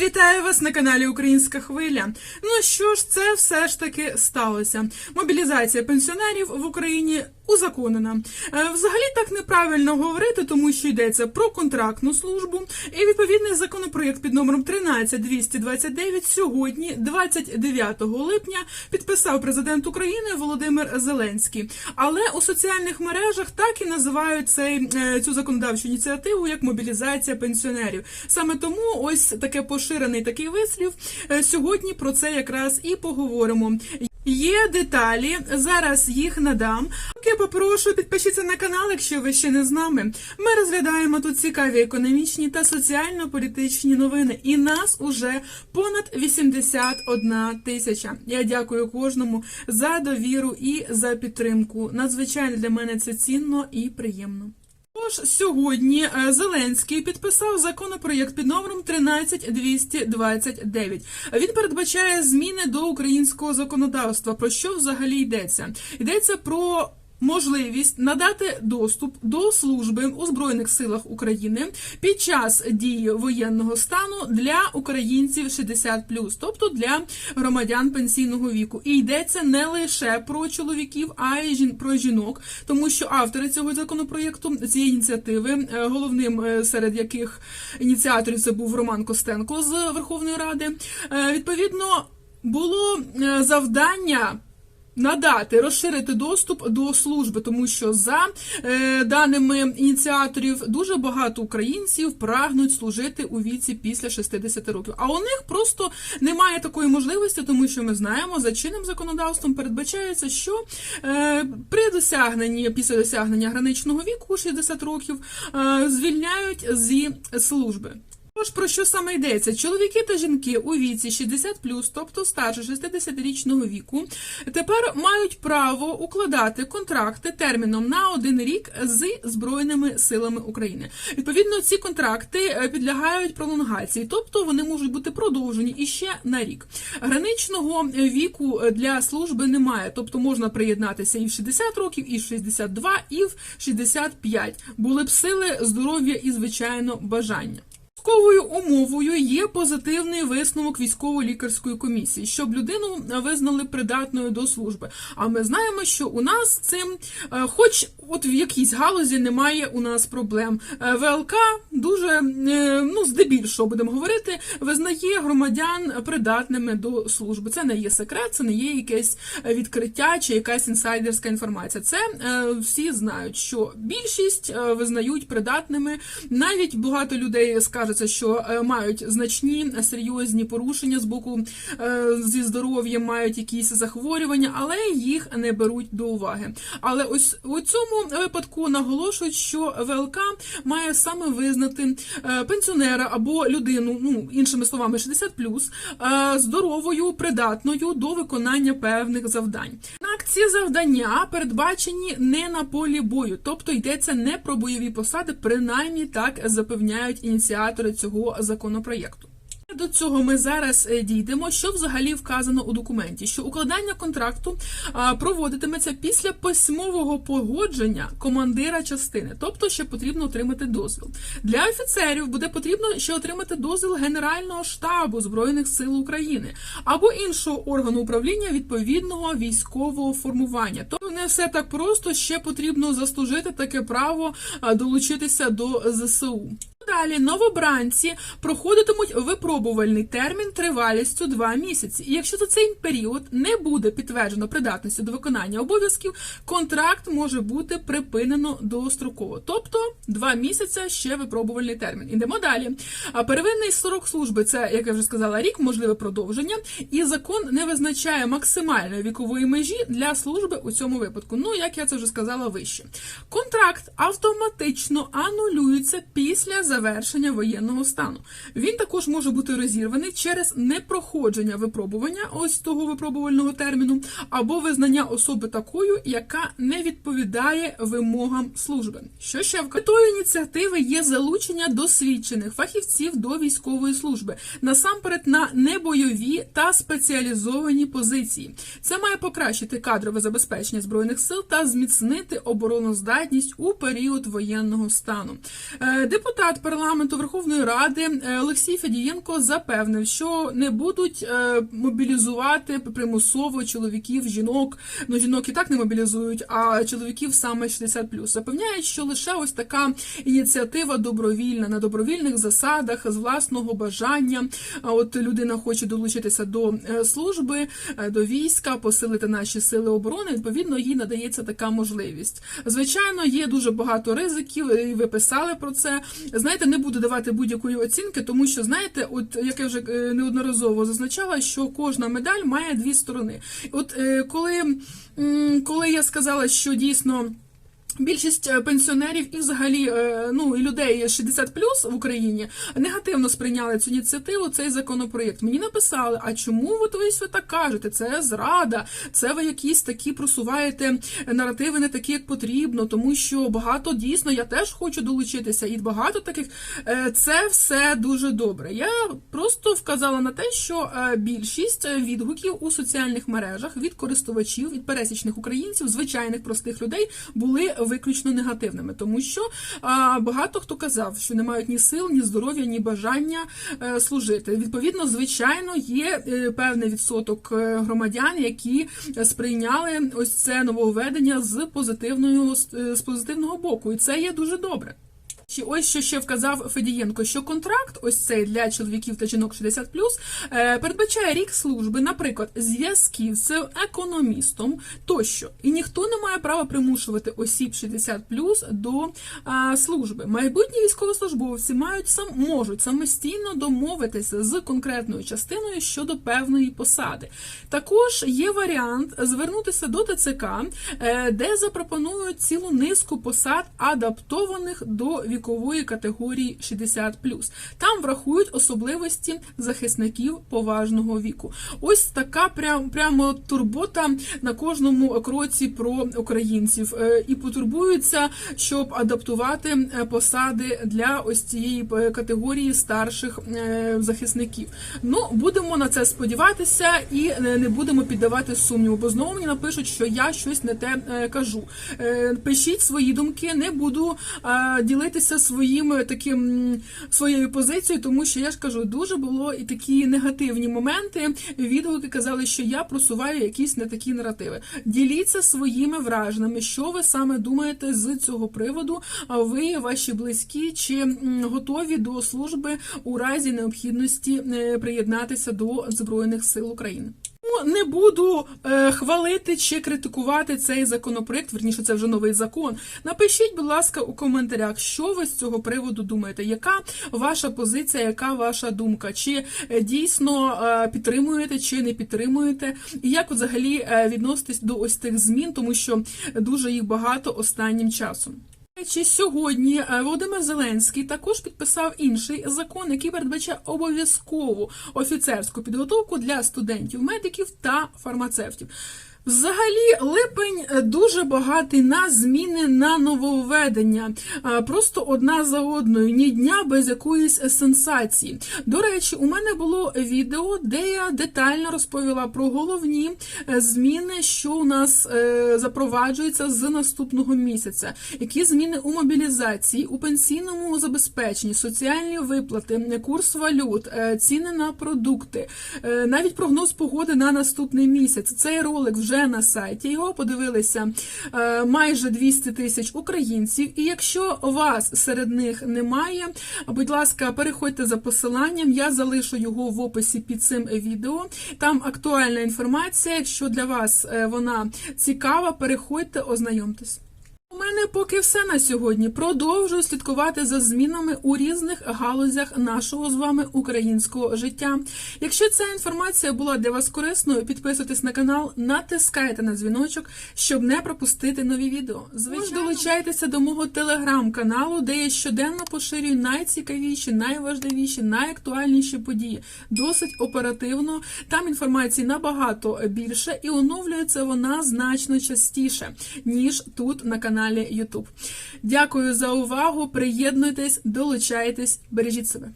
Вітаю вас на каналі Українська Хвиля. Ну що ж, це все ж таки сталося. Мобілізація пенсіонерів в Україні узаконена. Е, Взагалі так неправильно говорити, тому що йдеться про контрактну службу. І відповідний законопроєкт під номером 13229 сьогодні, 29 липня, підписав президент України Володимир Зеленський. Але у соціальних мережах так і називають цей е, цю законодавчу ініціативу як мобілізація пенсіонерів. Саме тому ось таке поширений такий вислів. Е, Сьогодні про це якраз і поговоримо. Є деталі, зараз їх надам. Поки попрошу підпишіться на канал, якщо ви ще не з нами. Ми розглядаємо тут цікаві економічні та соціально-політичні новини, і нас уже понад 81 тисяча. Я дякую кожному за довіру і за підтримку. Надзвичайно для мене це цінно і приємно. Тож сьогодні е, Зеленський підписав законопроєкт під номером 13229. Він передбачає зміни до українського законодавства. Про що взагалі йдеться? Йдеться про можливість надати доступ до служби у збройних силах України під час дії воєнного стану для українців 60+, тобто для громадян пенсійного віку. І йдеться не лише про чоловіків, а й про жінок, тому що автори цього законопроєкту цієї ініціативи, е, головним е, серед яких ініціаторів це був Роман Костенко з Верховної Ради. е, Відповідно, було завдання надати розширити доступ до служби, тому що за е, даними ініціаторів дуже багато українців прагнуть служити у віці після 60 років. А у них просто немає такої можливості, тому що ми знаємо, за чинним законодавством передбачається, що е, при досягненні після досягнення граничного віку 60 років е, звільняють зі служби. Тож про що саме йдеться? Чоловіки та жінки у віці 60+, тобто старше 60-річного віку, тепер мають право укладати контракти терміном на один рік з Збройними силами України. Відповідно, ці контракти е, підлягають пролонгації, тобто вони можуть бути продовжені іще на рік. Граничного віку для служби немає, тобто можна приєднатися і в 60 років, і в 62, і в 65. Були б сили, здоров'я і звичайно бажання. Військовою умовою є позитивний висновок військово-лікарської комісії, щоб людину визнали придатною до служби. А ми знаємо, що у нас цим, е, хоч от в якійсь галузі немає у нас проблем. Е, ВЛК дуже е, ну здебільшого будемо говорити, визнає громадян придатними до служби. Це не є секрет, це не є якесь відкриття чи якась інсайдерська інформація. Це е, всі знають, що більшість визнають придатними. Навіть багато людей скажеться, що мають значні серйозні порушення з боку зі здоров'ям, мають якісь захворювання, але їх не беруть до уваги. Але ось у цьому випадку наголошують, що ВЛК має саме визнати е, пенсіонера або людину, ну іншими словами, 60+, е, здоровою, придатною до виконання певних завдань. Однак ці завдання передбачені не на полі бою, тобто йдеться не про бойові посади, принаймні так запевняють ініціатори цього законопроєкту. До цього ми зараз е, дійдемо, що взагалі вказано у документі, що укладання контракту проводитиметься після письмового погодження командира частини, тобто ще потрібно отримати дозвіл. Для офіцерів буде потрібно ще отримати дозвіл Генерального штабу Збройних сил України або іншого органу управління відповідного військового формування. Тобто не все так просто ще потрібно заслужити таке право долучитися до ЗСУ. Далі новобранці проходитимуть випробувальний термін тривалістю 2 місяці. І якщо за цей період не буде підтверджено придатності до виконання обов'язків, контракт може бути припинено достроково. Тобто 2 місяці ще випробувальний термін. Ідемо далі. Первинний срок служби це, як я вже сказала, рік, можливе продовження, і закон не визначає максимальної вікової межі для служби у цьому випадку. Ну як я це вже сказала вище. Контракт автоматично анулюється після завершення воєнного стану. Він також може бути розірваний через непроходження випробування ось того випробувального терміну, або визнання особи такою, яка не відповідає вимогам служби. Що ще в метою ініціативи є залучення досвідчених фахівців до військової служби, насамперед на небойові та спеціалізовані позиції. Це має покращити кадрове забезпечення збройних сил та зміцнити обороноздатність у період воєнного стану. Е, Депутат депутат парламенту Верховної Ради е, Олексій Федієнко запевнив, що не будуть е, мобілізувати примусово чоловіків, жінок. Ну жінок і так не мобілізують, а чоловіків саме 60+. Запевняють, що лише ось така ініціатива добровільна на добровільних засадах з власного бажання. От людина хоче долучитися до е, служби, до війська, посилити наші сили оборони. Відповідно, їй надається така можливість. Звичайно, є дуже багато ризиків, і ви писали про це. Знаєте, не буду давати будь-якої оцінки, тому що знаєте, от як я вже е, неодноразово зазначала, що кожна медаль має дві сторони. От е, коли, коли я сказала, що дійсно. Більшість е, пенсіонерів і взагалі е, ну і людей 60 в Україні негативно сприйняли цю ініціативу, цей законопроєкт. Мені написали: а чому ви ви так кажете? Це зрада, це ви якісь такі просуваєте наративи, не такі, як потрібно, тому що багато дійсно я теж хочу долучитися, і багато таких Е, це все дуже добре. Я просто вказала на те, що більшість відгуків у соціальних мережах від користувачів, від пересічних українців, звичайних простих людей були виключно негативними, тому що багато хто казав, що не мають ні сил, ні здоров'я, ні бажання е, служити. Відповідно, звичайно, є е, певний відсоток е, громадян, які сприйняли ось це нововведення з позитивною з позитивного боку, і це є дуже добре. Чи ось що ще вказав Федієнко, що контракт, ось цей для чоловіків та жінок 60+, е, передбачає рік служби, наприклад, зв'язків з економістом тощо, і ніхто не має права примушувати осіб 60+, до а, служби. Майбутні військовослужбовці мають сам можуть самостійно домовитися з конкретною частиною щодо певної посади. Також є варіант звернутися до ТЦК, е, де запропонують цілу низку посад, адаптованих до вікової категорії 60+. Там врахують особливості захисників поважного віку. Ось така прям прямо турбота на кожному кроці про українців Е, і потурбуються, щоб адаптувати е, посади для ось цієї е, категорії старших захисників. Ну будемо на це сподіватися і не будемо піддавати сумніву, бо знову мені напишуть, що я щось не те кажу. Пишіть свої думки, не буду ділитися своїм е, таким своєю позицією, тому що я ж кажу, дуже було і такі негативні моменти. Відгуки казали, що я просуваю якісь не такі наративи. Діліться своїми враженнями, що ви саме думаєте з цього приводу. А ви, ваші близькі, чи готові до служби у разі необхідності е, приєднатися до збройних сил України? Ну, Не буду е, хвалити чи критикувати цей законопроект. Верніше, це вже новий закон. Напишіть, будь ласка, у коментарях, що ви з цього приводу думаєте. Яка ваша позиція, яка ваша думка? Чи е, дійсно е, підтримуєте, чи не підтримуєте? І як взагалі е, відноситесь до ось цих змін, тому що дуже їх багато останнім часом. Чи сьогодні е, Володимир Зеленський також підписав інший закон, який передбачає обов'язкову офіцерську підготовку для студентів, медиків та фармацевтів. Взагалі, липень е, дуже багатий на зміни на нововведення. Просто одна за одною, ні дня без якоїсь сенсації. До речі, у мене було відео, де я детально розповіла про головні е, зміни, що у нас е, запроваджуються з наступного місяця. Які зміни у мобілізації, у пенсійному забезпеченні, соціальні виплати, курс валют, е, ціни на продукти, е, навіть прогноз погоди на наступний місяць. Цей ролик вже на сайті. Його подивилися е, майже 200 тисяч українців. І якщо вас серед них немає, будь ласка, переходьте за посиланням. Я залишу його в описі під цим відео. Там актуальна інформація. Якщо для вас е, вона цікава, переходьте, ознайомтесь. У мене поки все на сьогодні. Продовжую слідкувати за змінами у різних галузях нашого з вами українського життя. Якщо ця інформація була для вас корисною, підписуйтесь на канал, натискайте на дзвіночок, щоб не пропустити нові відео. Звичайно, долучайтеся до мого телеграм-каналу, де я щоденно поширюю найцікавіші, найважливіші, найактуальніші події. Досить оперативно. Там інформації набагато більше і оновлюється вона значно частіше, ніж тут на каналі YouTube. Дякую за увагу. Приєднуйтесь, долучайтесь, бережіть себе.